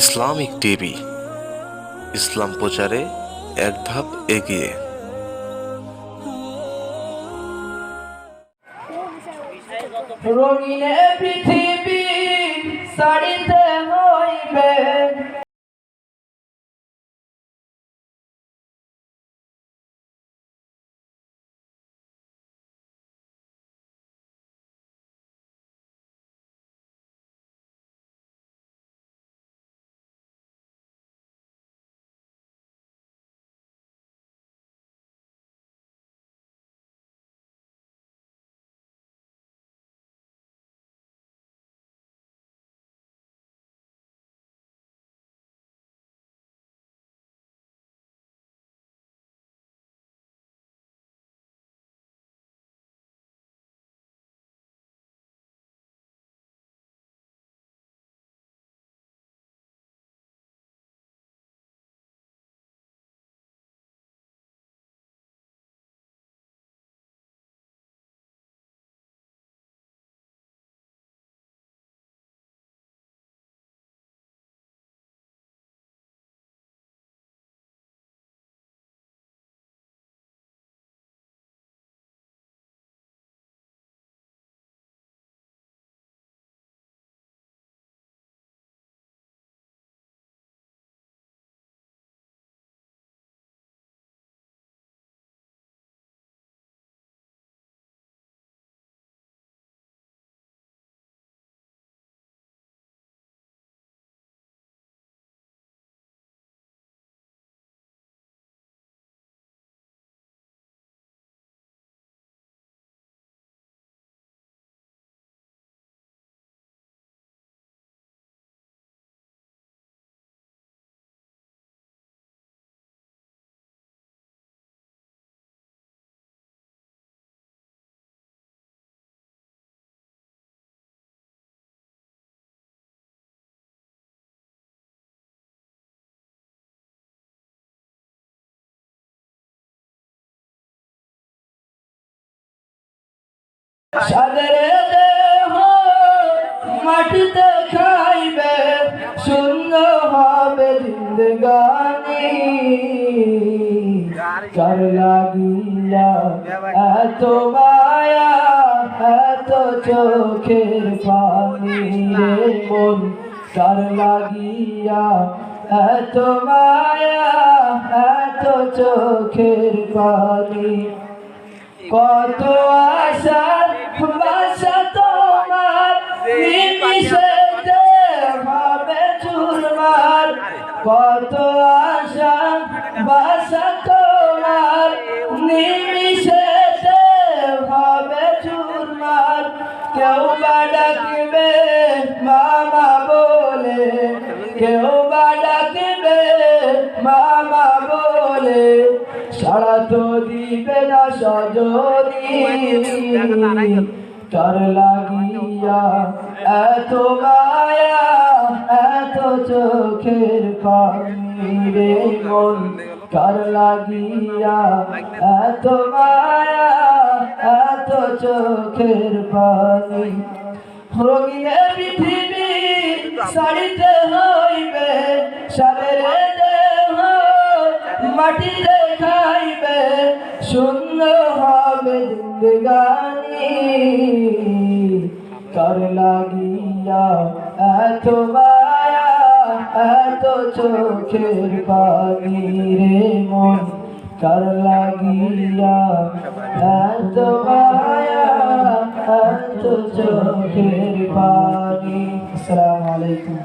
Islamic TV ইসলাম প্রচারে এক ধাপ এগিয়ে। রঙিনে পৃথিবী সারিতে সাদের দেহ মাটিতে খাইবে সুন্দর হবে জিন্দগানি। কার লাগিয়া এত মায়া, এত চোখের পানি রে মন। কার লাগিয়া এত মায়া, এত চোখের পানি। কত আশার চুরমার, কত আশা বাসা তোমার নিমিশেতে হবে চুরমার, কেউ বা ডাকবে মামা বলে, কেউ বা ডাকবে মামা বলে। সারা তো দিবে না সজনি কার লাগিয়া এত মায়া, এত চোখের পানি রে মন, কার লাগিয়া এত মায়া, এত চোখের পানি। রঙিনে পৃথিবী সারিতে হইবে দেহ, মাটিতে সুন্দর হবে জিন্দগানি। কর লাগিয়া এত মায়া, এত চোখের পানি রে মন। কর লাগিয়া এত মায়া, এত চোখের পানি। আসসালামু আলাইকুম।